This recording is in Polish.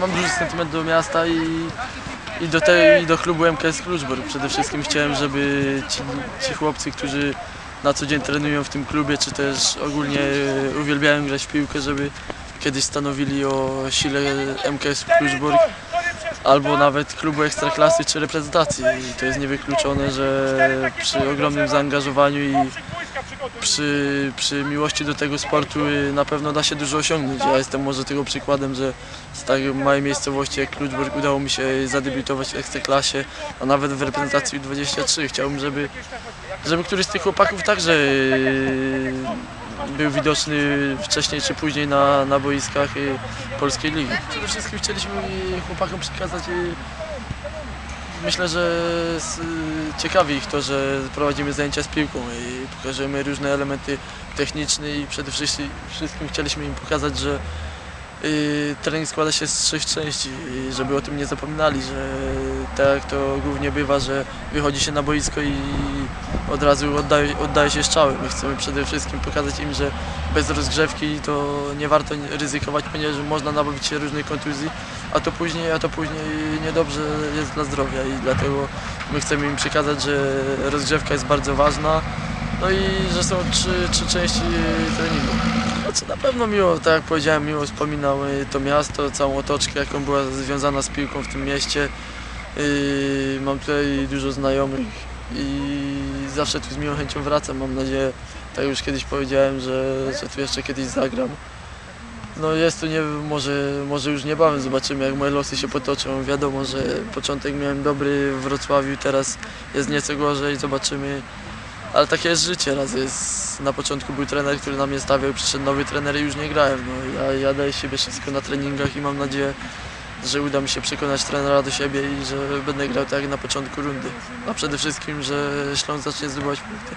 mam duży sentyment do miasta i, i, do, tej, i do klubu MKS Kluczbork. Przede wszystkim chciałem, żeby ci, ci chłopcy, którzy na co dzień trenują w tym klubie, czy też ogólnie e, uwielbiają grać w piłkę, żeby kiedyś stanowili o sile MKS Kluczbork albo nawet klubu ekstraklasy czy reprezentacji. I to jest niewykluczone, że przy ogromnym zaangażowaniu i przy, przy miłości do tego sportu na pewno da się dużo osiągnąć. Ja jestem może tego przykładem, że z tak małej miejscowości jak Kluczbork udało mi się zadebiutować w Ekstraklasie, a nawet w reprezentacji U23. Chciałbym, żeby, żeby któryś z tych chłopaków także był widoczny wcześniej czy później na, na boiskach y, Polskiej Ligi. Przede wszystkim chcieliśmy chłopakom przekazać y, Myślę, że s- ciekawi ich to, że prowadzimy zajęcia z piłką i pokażemy różne elementy techniczne i przede wszystkim chcieliśmy im pokazać, że trening składa się z trzech części żeby o tym nie zapominali, że tak to głównie bywa, że wychodzi się na boisko i od razu oddaje, oddaje się strzały. My chcemy przede wszystkim pokazać im, że bez rozgrzewki to nie warto ryzykować, ponieważ można nabawić się różnych kontuzji, a to później, a to później niedobrze jest dla zdrowia i dlatego my chcemy im przekazać, że rozgrzewka jest bardzo ważna, no i że są trzy, trzy części treningu. Znaczy na pewno miło, tak jak powiedziałem, miło wspominam y, to miasto, całą otoczkę, jaką była związana z piłką w tym mieście. Yy, Mam tutaj dużo znajomych i zawsze tu z miłą chęcią wracam. Mam nadzieję, tak już kiedyś powiedziałem, że, że tu jeszcze kiedyś zagram. No jest to nie, może, może już niebawem zobaczymy jak moje losy się potoczą. Wiadomo, że początek miałem dobry w Wrocławiu, teraz jest nieco gorzej, zobaczymy. Ale takie jest życie, raz jest, na początku był trener, który na mnie stawiał, przyszedł nowy trener i już nie grałem. No, ja, daję siebie wszystko na treningach i mam nadzieję, że uda mi się przekonać trenera do siebie i że będę grał tak jak na początku rundy. A przede wszystkim, że Śląsk zacznie zdobywać punkty.